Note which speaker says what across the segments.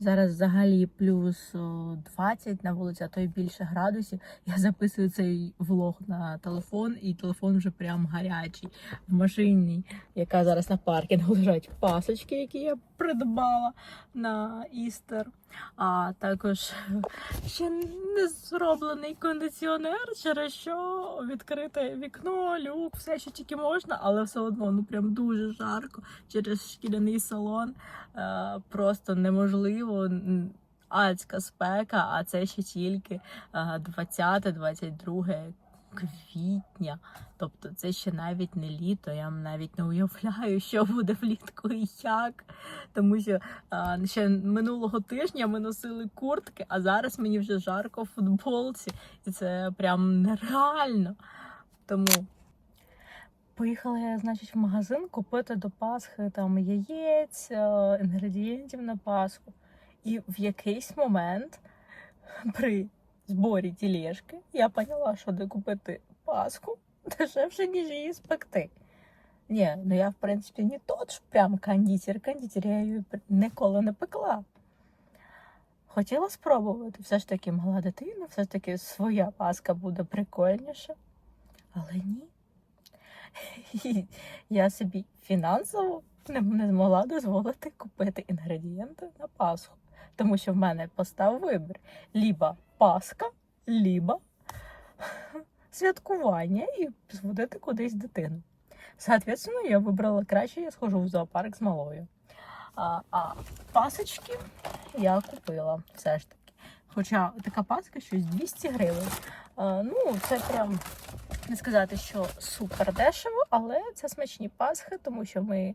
Speaker 1: Зараз взагалі плюс о, 20 на вулиці, а то й більше градусів. Я записую цей влог на телефон, і телефон вже прям гарячий. В машині, яка зараз на паркінгу лежать пасочки, які я придбала на Істер. А також ще не зроблений кондиціонер, через що відкрите вікно, люк, все, що тільки можна, але все одно ну прям дуже жарко через шкіряний салон. Е, просто неможливо. Адська спека, а це ще тільки 20-22 квітня. Тобто це ще навіть не літо. Я навіть не уявляю, що буде влітку і як. Тому що а, ще минулого тижня ми носили куртки, а зараз мені вже жарко в футболці, і це прям нереально. Тому поїхала я, значить, в магазин купити до Пасхи там яєць, е, інгредієнтів на Пасху. І в якийсь момент при зборі тілешки я поняла, що де купити Пасху дешевше, ніж її спекти. Ні, ну я в принципі не тот ж прям кондитер. Кондитер я її ніколи не пекла. Хотіла спробувати. Все ж таки мала дитина, все ж таки своя паска буде прикольніша. Але ні. І я собі фінансово не змогла дозволити купити інгредієнти на Пасху. Тому що в мене постав вибір: ліба Пасха, ліба святкування і зводити кудись дитину. Соответственно, я вибрала краще, я схожу в зоопарк з малою. А, а пасочки я купила все ж таки. Хоча така паска щось 200 гривень. А, ну, це прям не сказати, що супер дешево, але це смачні пасхи, тому що ми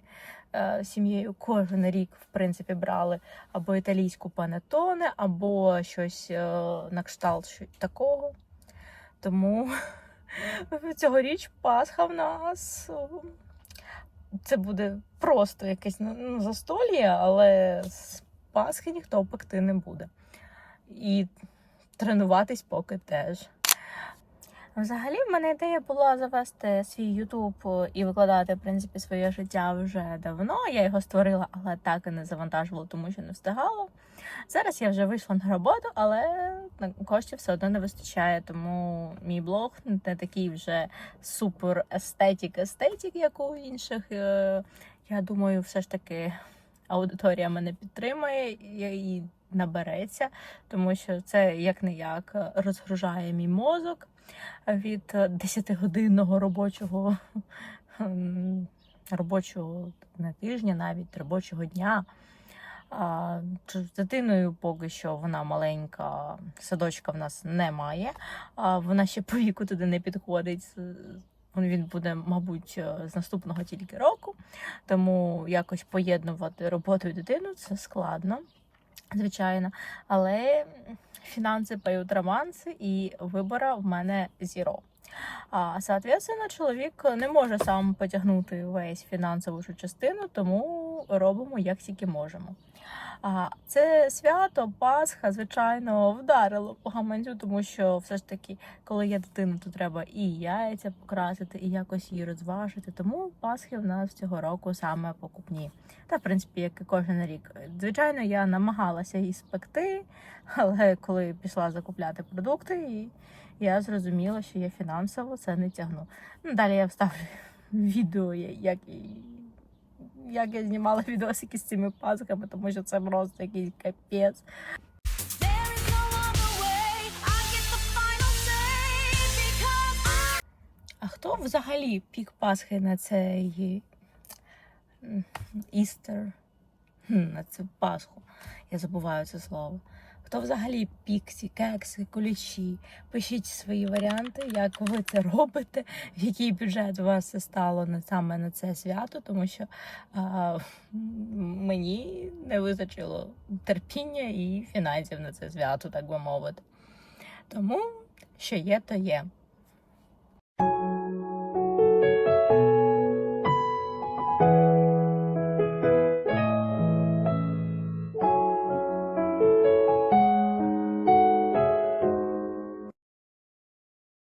Speaker 1: е, сім'єю кожен рік, в принципі, брали або італійську панетоне, або щось е, на кшталт що- такого. Тому цьогоріч Пасха в нас. Це буде просто якесь ну, ну, але з Пасхи ніхто пекти не буде. І тренуватись поки теж. Взагалі, в мене ідея була завести свій Ютуб і викладати в принципі своє життя вже давно. Я його створила, але так і не завантажувала, тому що не встигала. Зараз я вже вийшла на роботу, але коштів все одно не вистачає. Тому мій блог не такий вже супер естетік естетік, як у інших. Е, Я думаю, все ж таки аудиторія мене підтримає і- і набереться, тому що це як не як розгружає мій мозок від 10-годинного робочого ем, робочого не тижня, навіть робочого дня. А, з дитиною поки що вона маленька, садочка в нас немає. А вона ще по віку туди не підходить. Він буде, мабуть, е, з наступного тільки року. Тому якось поєднувати роботу і дитину це складно, звичайно. Але фінанси поють романси, і вибора в мене зіро. А соответственно, чоловік не може сам потягнути весь фінансову частину, тому робимо як тільки можемо. А це свято, Пасха, звичайно, вдарило по гаманцю, тому що все ж таки, коли є дитина, то треба і яйця покрасити, і якось її розважити. Тому Пасхи в нас цього року саме покупні. Та, в принципі, як і кожен рік. Звичайно, я намагалася її спекти, але коли пішла закупляти продукти, і я зрозуміла, що я фінансово це не тягну. Ну, далі я вставлю відео, як, як я знімала відосики з цими пазухами, тому що це просто якийсь капець. А хто взагалі пік Пасхи на цей Істер? На цю Пасху? Я забуваю це слово. Хто взагалі пік ці кекси, кулічі? Пишіть свої варіанти, як ви це робите, в який бюджет у вас це стало на саме на це свято, тому що а, мені не вистачило терпіння і фінансів на це свято, так би мовити. Тому що є, то є.